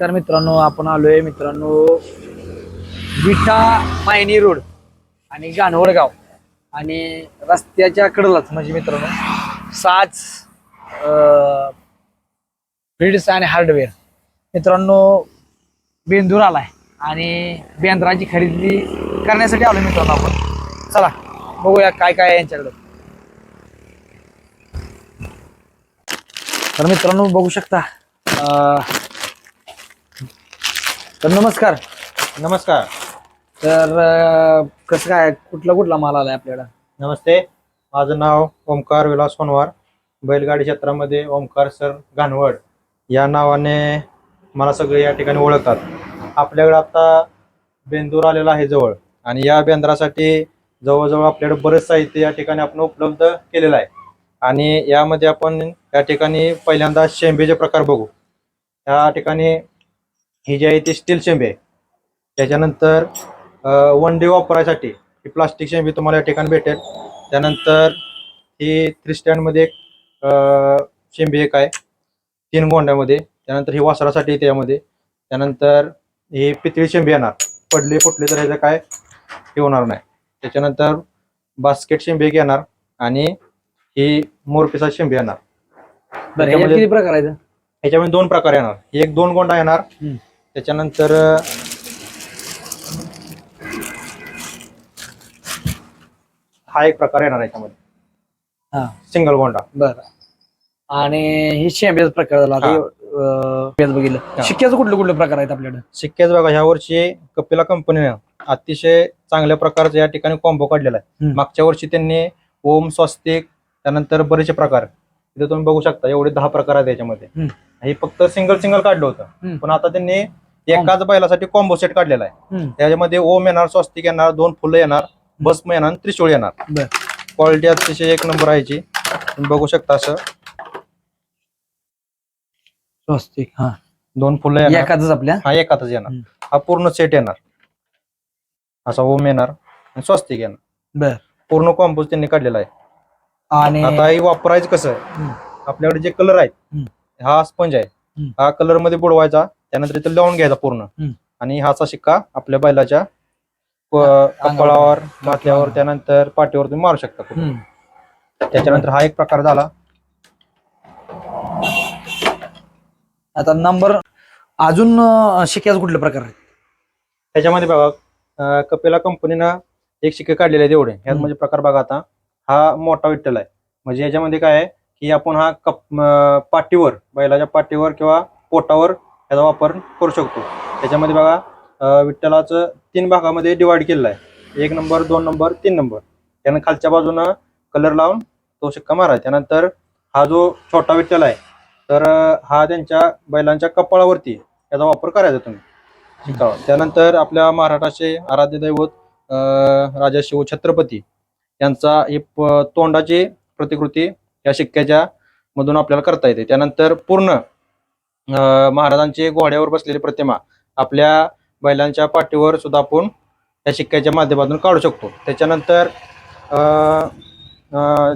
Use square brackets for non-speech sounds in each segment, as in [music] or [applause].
तर मित्रांनो आपण आलोय मित्रांनो विटा मायनी रोड आणि गाणवडगाव आणि रस्त्याच्या कडलाच म्हणजे मित्रांनो साज फ्रीड्स आणि हार्डवेअर. मित्रांनो बेंदूर आलाय आणि बेंद्राची खरेदी करण्यासाठी आलो मित्रांनो आपण. चला बघूया काय काय यांच्याकडं. तर मित्रांनो बघू शकता तर नमस्कार. नमस्कार. तर अं, कसं काय कुठला कुठला माल आलाय आपल्याला नमस्ते. माझं नाव ओमकार विलास सोनवार बैलगाडी क्षेत्रामध्ये ओमकार सर घानवड या नावाने मला सगळे या ठिकाणी ओळखतात. आपल्याकडे आता बेंदूर आलेला आहे जवळ आणि या बेंद्रासाठी जवळजवळ आपल्याकडे बरेच साहित्य या ठिकाणी आपण उपलब्ध केलेलं आहे. आणि यामध्ये आपण या ठिकाणी पहिल्यांदा शेंबेचे प्रकार बघू. या ठिकाणी ही जी आहे ती स्टील शेंबे आहे. त्याच्यानंतर वन डे वापरायसाठी ही प्लास्टिक शेंबी तुम्हाला या ठिकाणी भेटेल. त्यानंतर ही थ्री स्टँडमध्ये एक शेंबी एक आहे. तीन गोंड्यामध्ये. त्यानंतर ही वासरासाठी येते यामध्ये त्यानंतर ही पितळी शेंबी येणार. पडली फुटली तर ह्याचं काय हे होणार नाही. त्याच्यानंतर बास्केट शेंबी येणार आणि ही मोरपिसा शेंबी येणार. किती प्रकार आहेत? ह्याच्यामध्ये दोन प्रकार येणार. ही एक दोन गोंडा येणार. त्याच्यानंतर हा एक प्रकार येणार याच्यामध्ये. हा. सिंगल गोंडा. बरं. आणि ही शेंब्याचा प्रकार झाला. आता हा. अं, पेज बघितलं. हा. शिक्क्याचं कुठले कुठले प्रकार आहेत आपल्याकडे? शिक्क्याच बघा ह्या वर्षी कपिला कंपनीनं अतिशय चांगल्या प्रकारचा या ठिकाणी कॉम्बो काढलेला आहे. हम्म. मागच्या वर्षी त्यांनी ओम स्वस्तिक त्यानंतर बरेचसे प्रकार. इथे तुम्ही बघू शकता एवढे दहा प्रकार आहेत याच्यामध्ये. हम्म. हे फक्त सिंगल सिंगल काढलं होतं. हम्म. पण आता त्यांनी एकाच बैलासाठी कॉम्बो सेट काढलेला आहे. त्याच्यामध्ये ओम येणार स्वस्तिक येणार दोन फुलं येणार भस्म येणार त्रिशूळ येणार. क्वालिटी अतिशय एक नंबर आहे. तुम्ही बघू शकता असं. स्वस्तिक हा. दोन फुलं येणार. एकाच आपल्या? हा एकातच येणार. हा पूर्ण सेट येणार. असा ओम येणार आणि स्वस्तिक येणार. पूर्ण कॉम्पोज त्यांनी काढलेला आहे. आणि आता हे वापरायचं कसं. आपल्याकडे जे कलर आहेत. हा स्पंज आहे. हा कलरमध्ये बुडवायचा. त्यानंतर इथं लावून घ्यायचा पूर्ण. आणि हाचा शिक्का आपल्या बैलाच्या कपाळावर माथ्यावर. त्यानंतर पाठीवर तुम्ही मारू शकता. त्याच्यानंतर हा एक प्रकार झाला. आता नंबर अजून अं, शिक्क्याचं कुठले प्रकार आहेत? त्याच्यामध्ये बघा कपिला कंपनीनं एक शिक्के काढलेले आहेत एवढे. ह्यात. म्हणजे प्रकार बघा आता. हा मोठा विठ्ठल आहे. म्हणजे याच्यामध्ये काय आहे की आपण हा कप पाठीवर बैलाच्या पाठीवर किंवा पोटावर याचा वापर करू शकतो. त्याच्यामध्ये बघा विठ्ठलाचं तीन भागामध्ये डिवाइड केलेलं आहे. एक नंबर दोन नंबर तीन नंबर. त्यानं खालच्या बाजूनं कलर लावून तो शिक्का मारायचा. त्यानंतर हा जो छोटा विठ्ठल आहे तर हा त्यांच्या बैलांच्या कपाळावरती याचा वापर करायचा तुम्ही. शिकावा. त्यानंतर आपल्या महाराष्ट्राचे आराध्य दैवत अं, राजा शिव छत्रपती यांचा हे तोंडाची प्रतिकृती या शिक्क्याच्या मधून आपल्याला करता येते. त्यानंतर पूर्ण महाराजांची घोड्यावर बसलेली प्रतिमा आपल्या बैलांच्या पाठीवर सुद्धा आपण या शिक्क्याच्या माध्यमातून काढू शकतो. त्याच्यानंतर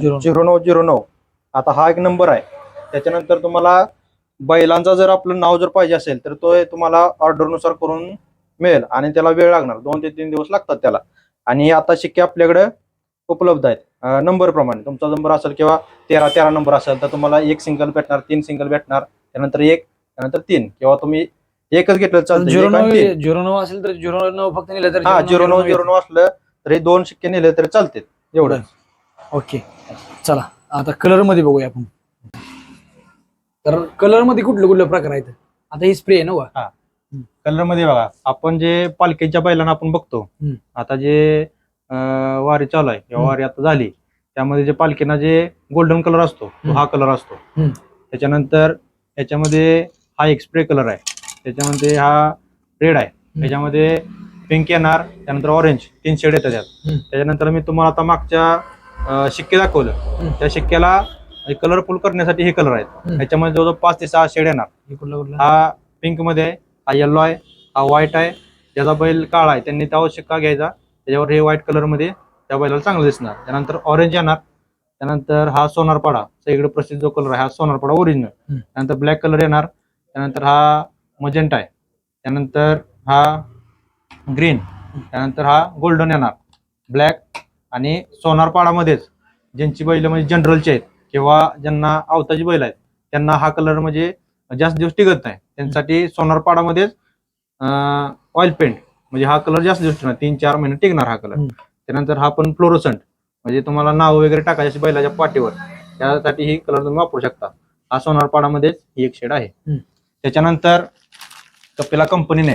झिरो. झिरो नऊ झिरो नऊ. आता हा एक नंबर आहे. त्याच्यानंतर तुम्हाला बैलांचा जर आपलं नाव जर पाहिजे असेल तर तो तुम्हाला ऑर्डरनुसार करून मिळेल आणि त्याला वेळ लागणार. दोन ते तीन दिवस लागतात त्याला. आणि आता शिक्के आपल्याकडे उपलब्ध आहेत. नंबर प्रमाणे. तुमचा नंबर असेल किंवा तेरा तेरा नंबर असेल तर तुम्हाला एक सिंगल भेटणार तीन सिंगल भेटणार. त्यानंतर एक त्यानंतर तीन किंवा तुम्ही एकच घेतलं चालतं झिरो एक आणि नऊ तीन. झिरो नऊ असेल तर झिरो नऊ फक्त नेलं तर हा झिरो नऊ झिरो नऊ असलं तर हे दोन शिक्के नेले तरी चालते एवढं ओके चला आता कलरमध्ये बघूया आपण तर कलरमध्ये कुठले कुठले प्रकार आहेत आता ही स्प्रे आहे ना. कलरमध्ये बघा आपण जे पालखीच्या बैलांना आपण बघतो हम्म. आता जे अं, वारी चालू आहे किंवा हम्म. वारी आता झाली त्यामध्ये जे पालखीना जे गोल्डन कलर असतो तो हम्म. हा कलर असतो हम्म. त्याच्यानंतर याच्यामध्ये हा एक स्प्रे कलर आहे. त्याच्यामध्ये हा रेड आहे. त्याच्यामध्ये पिंक येणार त्यानंतर ऑरेंज तीन शेड येतात त्यात. त्याच्यानंतर मी तुम्हाला आता मागच्या शिक्के दाखवलं. त्या शिक्क्याला कलरफुल करण्यासाठी हे कलर आहेत. त्याच्यामध्ये जवळजवळ पाच ते सहा शेड येणार. हे पिंकमध्ये आहे हा येल्लो आहे हा व्हाईट आहे. ज्याचा बैल काळा आहे त्यांनी त्यावर शिक्का घ्यायचा. त्याच्यावर हे व्हाईट कलरमध्ये त्या बैलाला चांगलं दिसणार. त्यानंतर ऑरेंज येणार. त्यानंतर हा सोनारपाडा. सगळीकडे प्रसिद्ध जो कलर आहे. हा सोनारपाडा ओरिजिनल. त्यानंतर ब्लॅक कलर येणार. त्यानंतर हा मजेंटा आहे. त्यानंतर हा ग्रीन. त्यानंतर हा गोल्डन येणार. ब्लॅक आणि सोनार पाडामध्येच ज्यांची बैल म्हणजे जनरलचे आहेत किंवा ज्यांना आवताची बैल आहेत त्यांना हा कलर म्हणजे जास्त दिवस टिकत नाही. त्यांच्यासाठी सोनार पाडामध्येच ऑइल पेंट म्हणजे हा कलर जास्त दिवस टिकणार. तीन चार महिने टिकणार हा कलर. त्यानंतर हा पण फ्लोरोसंट म्हणजे तुम्हाला नाव वगैरे टाकायचे बैलाच्या पाठीवर. त्यासाठी ही कलर तुम्ही वापरू शकता. हा सोनार पाडामध्येच ही एक शेड आहे. त्याच्यानंतर कपिला कंपनीने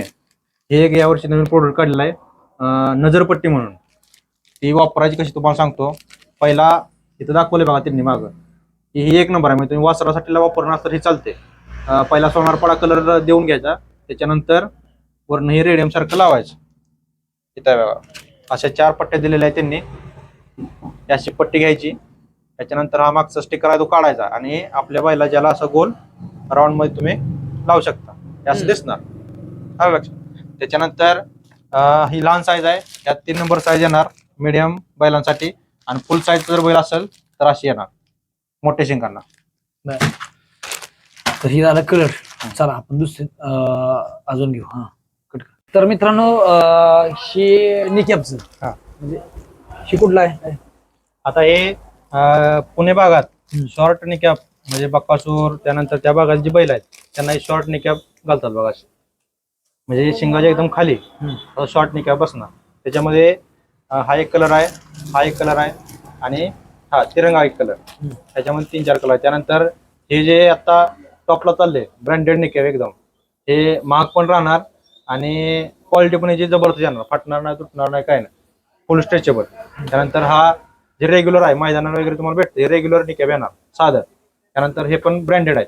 हे एक यावर्षी नवीन प्रोडक्ट काढलेलं आहे नजरपट्टी म्हणून. ती वापरायची कशी तुम्हाला सांगतो. पहिला इथं दाखवले बघा त्यांनी मागं. ही एक नंबर आहे. म्हणजे तुम्ही वासरासाठी वापरणार तर ही चालते. पहिला सोनारपाडा कलर देऊन घ्यायचा. त्याच्यानंतर वरनं हे रेडियम सारखं लावायचं. इथं बघा. अशा चार पट्ट्या दिलेल्या आहेत त्यांनी. अशी पट्टी घ्यायची. त्याच्यानंतर हा मागचा स्टिकर आहे तो काढायचा. आणि आपल्या बैला ज्याला असं गोल राऊंडमध्ये तुम्ही लावू शकता. हे असं. दिसणार. आलं लक्षात? त्याच्यानंतर अं, ही लहान साईज आहे. यात तीन नंबर साईज येणार. मीडियम बैलांसाठी. आणि फुल साईज जर बैल असेल तर अशी येणार. मोठ्या शिंगांना. तर ही झालं कलर चला आपण दुसरे अं, अजून घेऊ. हा. कट कर. तर मित्रांनो अं, हे निकॅपच हा. म्हणजे हे कुठला आहे? आता हे अं, पुणे भागात हम्म. शॉर्ट निकॅप म्हणजे बक्कासूर त्यानंतर त्या भागात जी बैल आहेत त्यांना हे शॉर्ट निकॅप घालतात बघा. म्हणजे शिंगाच्या एकदम खाली. शॉर्ट निकॅप बसणार. त्याच्यामध्ये हा एक कलर आहे हा एक कलर आहे आणि हा तिरंगा एक कलर. त्याच्यामध्ये तीन चार कलर आहे त्यानंतर हे जे आता टॉपला चालले ब्रँडेड निकॅप एकदम हे महाग पण राहणार आणि क्वालिटी पण याची जबरदस्त येणार. फाटणार नाही तुटणार नाही काय नाही. फुल स्ट्रेचेबल त्यानंतर हा जे रेग्युलर आहे मैदानावर वगैरे तुम्हाला भेटते हे रेग्युलर निकॅप येणार साधं. त्यानंतर हे पण ब्रँडेड आहे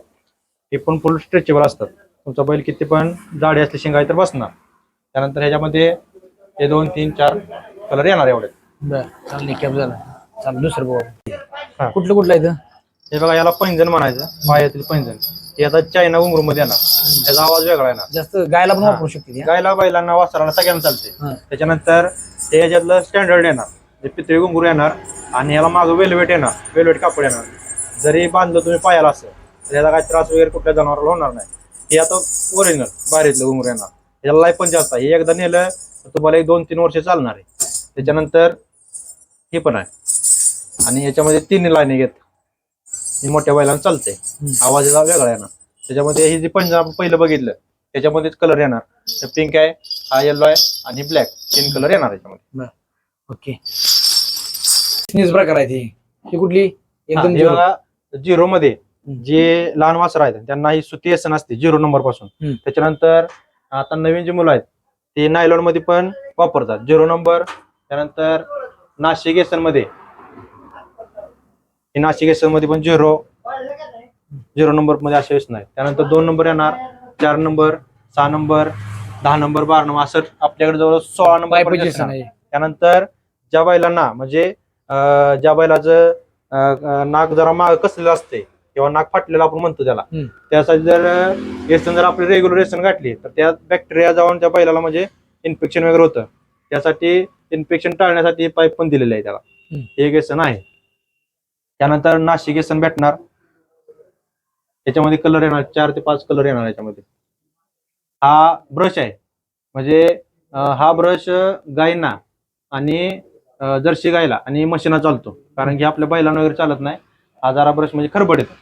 हे पण फुल स्ट्रेचेबल असतात. तुमचा बैल किती पण जाडी असली शिंगाई तर बसणार. त्यानंतर ह्याच्यामध्ये हे दोन तीन चार कलर येणार एवढे. बर झालं. दुसरं बघू. कुठलं कुठलं आहे हे बघा याला पैंजण म्हणायचं. पायातील पैंजण. हे आता चायना घुंगरू मध्ये येणार त्याचा आवाज वेगळा येणार. जास्त गायला पण. वापरू शकते? गायला बैलांना वासराला सगळ्यांना चालते. त्याच्यानंतर हे याच्यातलं स्टँडर्ड येणार. पितळी घुंगरू येणार. आणि याला मागं वेलवेट येणार. वेलवेट कापड येणार. जरी बांधलं तुम्ही पायाला असं तर याचा काही त्रास वगैरे कुठल्या जनावराला होणार नाही. हे आता ओरिजिनल बाहेरीतलं घुंगरू येणार. याला लाईफ पण जास्त आहे. हे एकदा नेलं तर तुम्हाला एक दोन तीन वर्ष चालणार आहे. त्याच्यानंतर हे पण आहे. आणि याच्यामध्ये तीन लाईन घेत हे मोठ्या बैलांना चालते. आवाज याचा वेगळा येणार. त्याच्यामध्ये हे जे पंजाब पहिलं बघितलं त्याच्यामध्येच कलर येणार. पिंक आहे हा येलो आहे आणि ब्लॅक तीन कलर येणार याच्यामध्ये. ओके. प्रकार आहे ती. ही कुठली? एकदम झिरो मध्ये. जे लहान वासर आहेत त्यांना ही सुती एसन असते झिरो नंबरपासून. त्याच्यानंतर आता नवीन जे मुलं आहेत ते नायलॉनमध्ये पण वापरतात. झिरो नंबर त्यानंतर नाशिक एसनमध्ये. नाशिक एसनमध्ये पण झिरो झिरो नंबरमध्ये असे एसन आहेत. त्यानंतर दोन नंबर येणार चार नंबर सहा नंबर दहा नंबर बारा नंबर असं आपल्याकडे जवळ सोळा नंबर त्यानंतर ज्या बैलांना म्हणजे ज्या बैलाचं नाक जरा माग कसलेलं असते किंवा नाक फाटलेलं आपण म्हणतो त्याला. त्यासाठी जर रेसन जर आपली रेग्युलर रेसन घातली तर त्यात बॅक्टेरिया जाऊन त्या बैलाला म्हणजे इन्फेक्शन वगैरे होतं. त्यासाठी इन्फेक्शन टाळण्यासाठी पाईप पण दिलेले आहे त्याला. हे एक व्यसन आहे. त्यानंतर नाशिक व्यसन भेटणार. त्याच्यामध्ये कलर येणार चार ते पाच कलर येणार याच्यामध्ये. हा ब्रश आहे. म्हणजे हा ब्रश गायींना आणि जर्सी गायला आणि मशीना चालतो. कारण की आपल्या बैलांना वगैरे चालत नाही. हा जरा ब्रश म्हणजे खरबड येतो.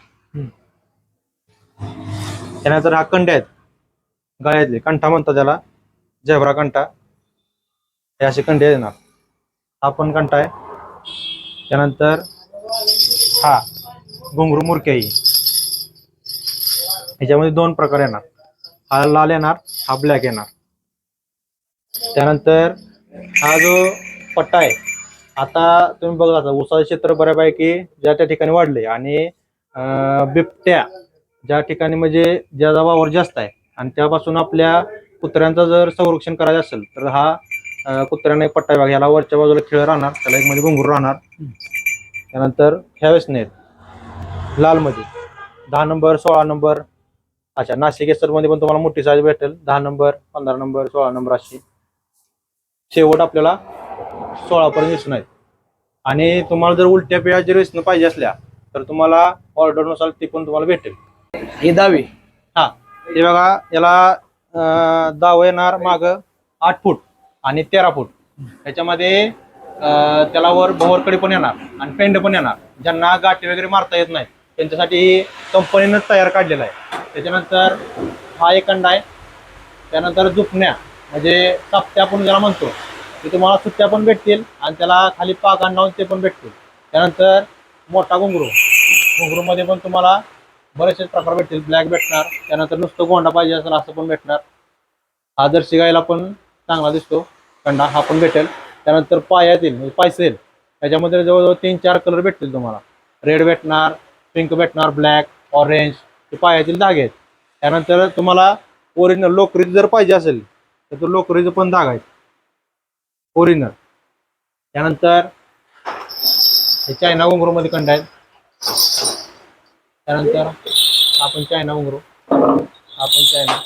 त्यानंतर हा कंडे आहेत. गळ्यातले कंठा म्हणतात त्याला. झेब्रा कंठा. हे असे कंडे येणार. हा पण कंठा आहे. त्यानंतर हा घुंगरू मुरके ह्याच्यामध्ये दोन प्रकार येणार. हा लाल येणार हा ब्लॅक येणार. त्यानंतर हा जो पट्टा आहे आता तुम्ही बघा आता उसाचं क्षेत्र बऱ्यापैकी ज्या त्या ठिकाणी वाढले आणि बिबट्या ज्या ठिकाणी म्हणजे ज्याचा वावर जास्त आहे आणि त्यापासून आपल्या कुत्र्यांचं जर संरक्षण करायचं असेल तर हा कुत्र्यांना एक पट्टा भाग याला वरच्या बाजूला खेळ राहणार त्याला एक म्हणजे मध्ये घुंगूर राहणार. त्यानंतर ह्यावेळेस नाहीत. लालमध्ये दहा नंबर सोळा नंबर अच्छा नाशिकमध्ये पण तुम्हाला मोठी साईज भेटेल. दहा नंबर पंधरा नंबर सोळा नंबर अशी शेवट आपल्याला सोळा पर्यंत दिसून आहेत. आणि तुम्हाला जर उलट्या पिळ्या जर व्यसन पाहिजे असल्या तर तुम्हाला ऑर्डरनुसार ती पण तुम्हाला भेटेल. हे दहावी हा. हे बघा याला दाव येणार माग आठ फूट आणि तेरा फूट. त्याच्यामध्ये त्याला वर भोवरकडे पण येणार आणि पेंड पण येणार. ज्यांना गाठी वगैरे मारता येत नाही त्यांच्यासाठी कंपनीनंच तयार काढलेला आहे. त्याच्यानंतर हा एक अंडा आहे. त्यानंतर जुपण्या म्हणजे साप्त्या आपण ज्याला म्हणतो ते तुम्हाला सुट्ट्या पण भेटतील आणि त्याला खाली पाक लावून ते पण भेटतील. त्यानंतर मोठा घुंगरू. घुंगरूमध्ये पण तुम्हाला बरेचसे प्रकार भेटतील. ब्लॅक भेटणार. त्यानंतर नुसतं गोंडा पाहिजे असेल असं पण भेटणार. हा जर्सी गायला पण चांगला दिसतो. कंडा हा पण भेटेल. त्यानंतर पायातील म्हणजे पायसेल त्याच्यामध्ये जवळजवळ तीन चार कलर भेटतील तुम्हाला. रेड भेटणार पिंक भेटणार ब्लॅक ऑरेंज हे पायातील धागे आहेत. त्यानंतर तुम्हाला ओरिजिनल लोकरीचं जर पाहिजे असेल तर तो लोकरीचं पण धागा आहे. ओरिजिनल त्यानंतर हे चायना घुंगरूमध्ये कंड आहेत. त्यानंतर आपण चायना घुंगरू आपण चायना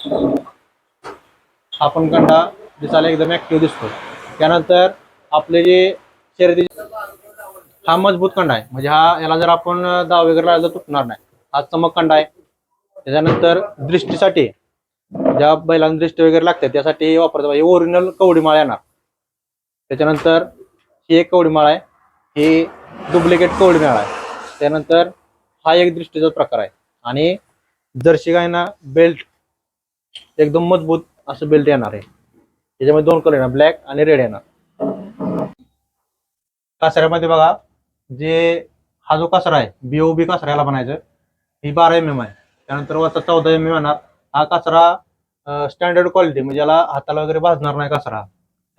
आपण कंडा दिसायला एकदम ॲक्टिव्ह दिसतो. त्यानंतर आपले जे शर्यती हा मजबूत कंडा आहे. म्हणजे हा याला जर आपण दाव वगैरे लावला तर तुटणार नाही. हा चमक कंडा आहे. त्याच्यानंतर दृष्टीसाठी ज्या बैलांना दृष्टी वगैरे लागते त्यासाठी वापरतात पाहिजे. ओरिजिनल कवडी माळ येणार. त्याच्यानंतर ही एक कवडी माळ आहे. ही डुप्लिकेट कवडी माळ आहे. त्यानंतर हा एक दृष्टीचा प्रकार आहे. आणि जर्सी गायना बेल्ट एकदम मजबूत असं बेल्ट येणार आहे. त्याच्यामध्ये दोन कलर येणार ब्लॅक आणि रेड येणार. कासऱ्यामध्ये बघा जे हा जो कासरा आहे बीओबी कासऱ्याला बनायचं ही बारा एम एम आहे. त्यानंतर वरचा चौदा एम एम येणार. हा कासरा स्टँडर्ड क्वालिटी म्हणजे याला हाताला वगैरे भाजणार नाही कासरा.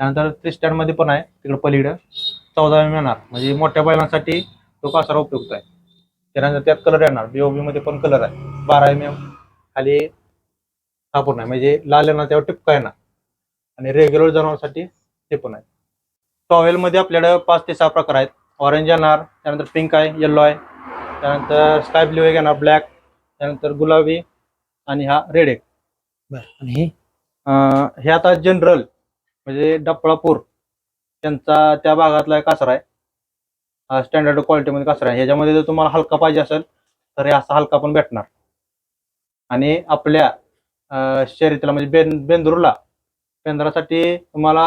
त्यानंतर थ्री स्टँडमध्ये पण आहे तिकडे पलीकडे. चौदा एम येणार म्हणजे मोठ्या बैलांसाठी तो कासरा उपयुक्त आहे. त्यानंतर त्यात कलर येणार. बीओबी मध्ये पण कलर आहे. बारा एम एम खाली हा पण आहे. म्हणजे लाल येणार त्यावर टिपका येणार. आणि रेग्युलर जनावरसाठी ते पण आहे. टॉवेल मध्ये आपल्याकडे पाच ते सहा प्रकार आहेत. ऑरेंज येणार त्यानंतर पिंक आहे येल्लो आहे. त्यानंतर स्काय ब्ल्यू एक येणार ब्लॅक त्यानंतर गुलाबी आणि हा रेड एक. हे? आता जनरल म्हणजे डपळापूर त्यांचा त्या भागातला एक कासरा आहे. स्टँडर्ड क्वालिटीमध्ये कासरा आहे. ह्याच्यामध्ये जर तुम्हाला हलका पाहिजे असेल तर हे असा हलका पण भेटणार. आणि आपल्या शर्यतीला म्हणजे बेन बेंदूरला बेंदरासाठी तुम्हाला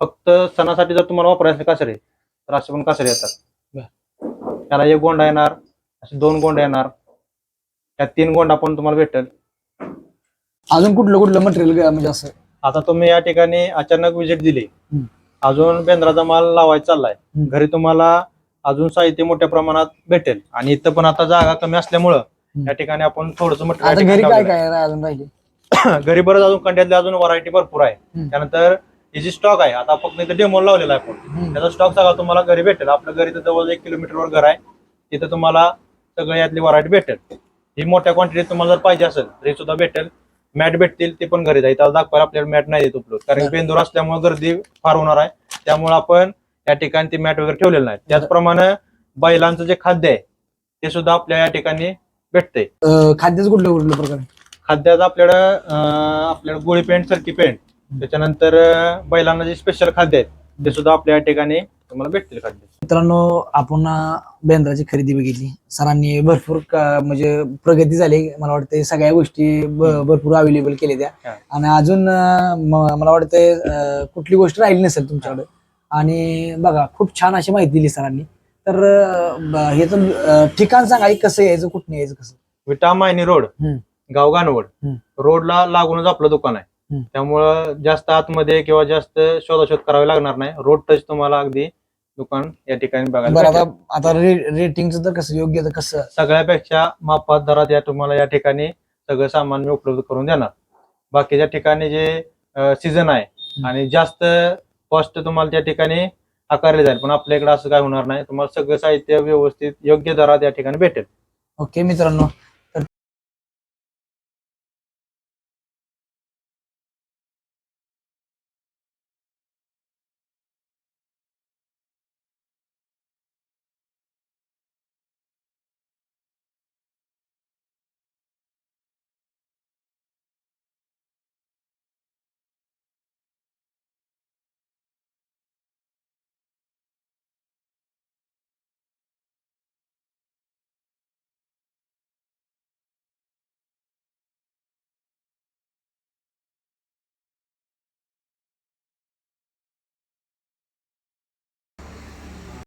फक्त सणासाठी जर तुम्हाला वापरायचे कासरे तर असे पण कासरे येतात. त्याला एक गोंडा येणार असे दोन गोंडा येणार त्या तीन गोंडा पण तुम्हाला भेटेल. अजून कुठलं कुठलं मटेरियल म्हणजे असं? आता तुम्ही या ठिकाणी अचानक विजिट दिली. अजून बेंद्राचा माल लावायचा चाललाय. घरी तुम्हाला अजून साहित्य मोठ्या प्रमाणात भेटेल. आणि इथं पण आता जागा कमी असल्यामुळं या ठिकाणी आपण थोडस आता घरी काय काय रा- अजून राहिले [coughs] घरी बरंच अजून कंड्यातले अजून व्हरायटी भरपूर आहे. त्यानंतर ही जी स्टॉक आहे आता फक्त इथं डेमो लावलेला आहे आपण. त्याचा स्टॉक सगळा तुम्हाला घरी भेटेल. आपलं घरी तर जवळ एक किलोमीटरवर घर आहे. तिथं तुम्हाला सगळं यातली व्हरायटी भेटेल. ही मोठ्या क्वांटिटीत तुम्हाला जर पाहिजे असेल तरी सुद्धा भेटेल. मॅट भेटतील ते पण घरी जाईल. दाखवायला आपल्याला मॅट नाही देत उपलब्ध. कारण बेंदूर असल्यामुळे गर्दी फार होणार आहे. त्यामुळे आपण या ठिकाणी ते मॅट वगैरे ठेवलेलं नाही. त्याचप्रमाणे बैलांचं जे खाद्य आहे ते सुद्धा आपल्या या ठिकाणी भेटते खाद्याचं कुठलं कुठलं प्रकार खाद्याचं आपल्याकडं अं, आपल्याकडं गोळी पेंट सरकी पेंट. त्याच्यानंतर बैलांना जे स्पेशल खाद्य आहेत ते सुद्धा आपल्या या ठिकाणी तुम्हाला भेटतील खाद्य मित्रांनो आपण बेंद्राची खरेदी बघितली. सरांनी भरपूर म्हणजे प्रगती झाली. मला वाटतं सगळ्या गोष्टी भरपूर अवेलेबल केल्या त्या. हा. आणि अजून मला वाटतं अं, कुठली गोष्ट राहिली नसेल तुमच्याकडे. आणि बघा खूप छान अशी माहिती दिली सरांनी. तर ह्याचं अं, ठिकाण सांगा कसं यायचं कुठं यायचं कसं? विटा मायनी रोड. गाव गानवड. रोडला लागूनच आपलं दुकान आहे. त्यामुळं जास्त आतमध्ये किंवा जास्त शोधाशोध करावी लागणार नाही. रोड टच तुम्हाला अगदी दुकान या ठिकाणी बघायला बरं आता भेटेल. आता रे- रेटिंगचं तर कसं योग्य तर कसं? सगळ्यापेक्षा मापात दरात या तुम्हाला या ठिकाणी सगळं सामान मी उपलब्ध करून देणार. बाकीच्या ठिकाणी जे सीझन आहे आणि जास्त कॉस्ट तुम्हाला त्या ठिकाणी आकारले जाईल. पण आपल्या इकडे असं काय होणार नाही. तुम्हाला सगळं साहित्य व्यवस्थित योग्य दरात या ठिकाणी भेटेल. ओके मित्रांनो.